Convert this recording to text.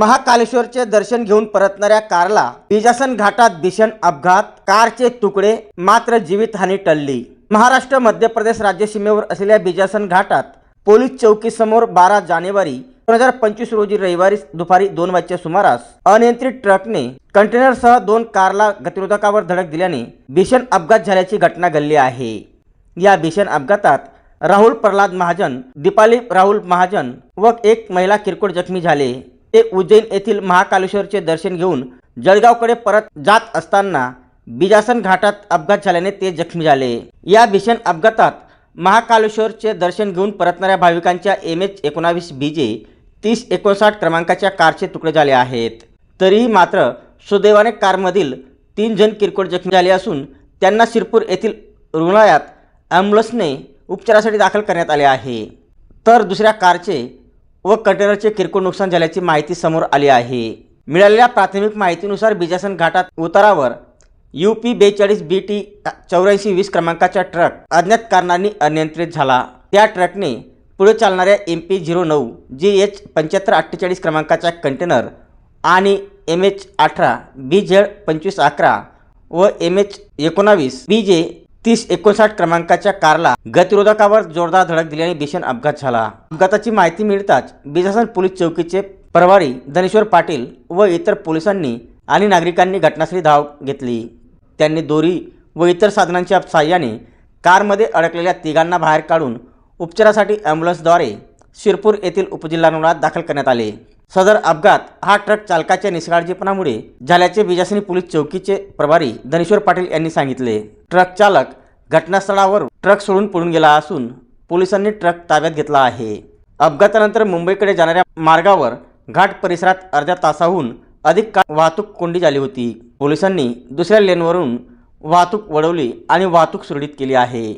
महाकालेश्वरचे दर्शन घेऊन परतणाऱ्या कारला बिजासन घाटात भीषण अपघात कारचे तुकडे मात्र जीवितहानी टळली. महाराष्ट्र मध्य प्रदेश राज्य सीमेवर असलेल्या बिजासन घाटात पोलीस चौकीसमोर बारा जानेवारी दोन हजार पंचवीस रोजी रविवारी दुपारी दोन वाजच्या सुमारास अनियंत्रित ट्रकने कंटेनरसह दोन कारला गतिरोधकावर धडक दिल्याने भीषण अपघात झाल्याची घटना घडली आहे. या भीषण अपघातात राहुल प्रल्हाद महाजन दीपाली राहुल महाजन व एक महिला किरकोळ जखमी झाले. ते उज्जैन येथील महाकालेश्वरचे दर्शन घेऊन जळगावकडे परत जात असताना बिजासन घाटात अपघात झाल्याने ते जखमी झाले. या भीषण अपघातात महाकालेश्वरचे दर्शन घेऊन परतणाऱ्या भाविकांच्या एम एच एकोणावीस बी जे तीस एकोणसाठ क्रमांकाच्या कारचे तुकडे झाले आहेत. तरीही मात्र सुदैवाने कारमधील तीन जण किरकोळ जखमी झाले असून त्यांना शिरपूर येथील रुग्णालयात ॲम्ब्युलन्सने उपचारासाठी दाखल करण्यात आले आहे. तर दुसऱ्या कारचे व कंटेनरचे किरकोळ नुकसान झाल्याची माहिती समोर आली आहे. मिळालेल्या प्राथमिक माहितीनुसार बिजासन घाटात उतारावर यू पी बेचाळीस बी टी चौऱ्याऐंशी वीस क्रमांकाचा ट्रक अज्ञात कारणांनी अनियंत्रित झाला. त्या ट्रकने पुढे चालणाऱ्या एम पी झिरो नऊ जी एच पंच्याहत्तर अठ्ठेचाळीस क्रमांकाचा कंटेनर आणि एम एच अठरा बी झेड पंचवीस अकरा व एम एच एकोणावीस बी जे तीस एकोणसाठ क्रमांकाच्या कारला गतिरोधकावर जोरदार धडक दिल्याने भीषण अपघात झाला. अपघाताची माहिती मिळताच बिजासन पोलीस चौकीचे प्रभारी धनेश्वर पाटील व इतर पोलिसांनी आणि नागरिकांनी घटनास्थळी धाव घेतली. त्यांनी दोरी व इतर साधनांच्या सहाय्याने कारमध्ये अडकलेल्या तिघांना बाहेर काढून उपचारासाठी ॲम्ब्युलन्सद्वारे शिरपूर येथील उपजिल्हा रुग्णालयात दाखल करण्यात आले. सदर अपघात हा ट्रक चालकाच्या निष्काळजीपणामुळे झाल्याचे बिजासनी पोलीस चौकीचे प्रभारी धनेश्वर पाटील यांनी सांगितले. ट्रक चालक घटनास्थळावर ट्रक सोडून पळून गेला असून पोलिसांनी ट्रक ताब्यात घेतला आहे. अपघातानंतर मुंबईकडे जाणाऱ्या मार्गावर घाट परिसरात अर्ध्या तासाहून अधिक काळ वाहतूक कोंडी झाली होती. पोलिसांनी दुसऱ्या लेनवरून वाहतूक वळवली आणि वाहतूक सुरळीत केली आहे.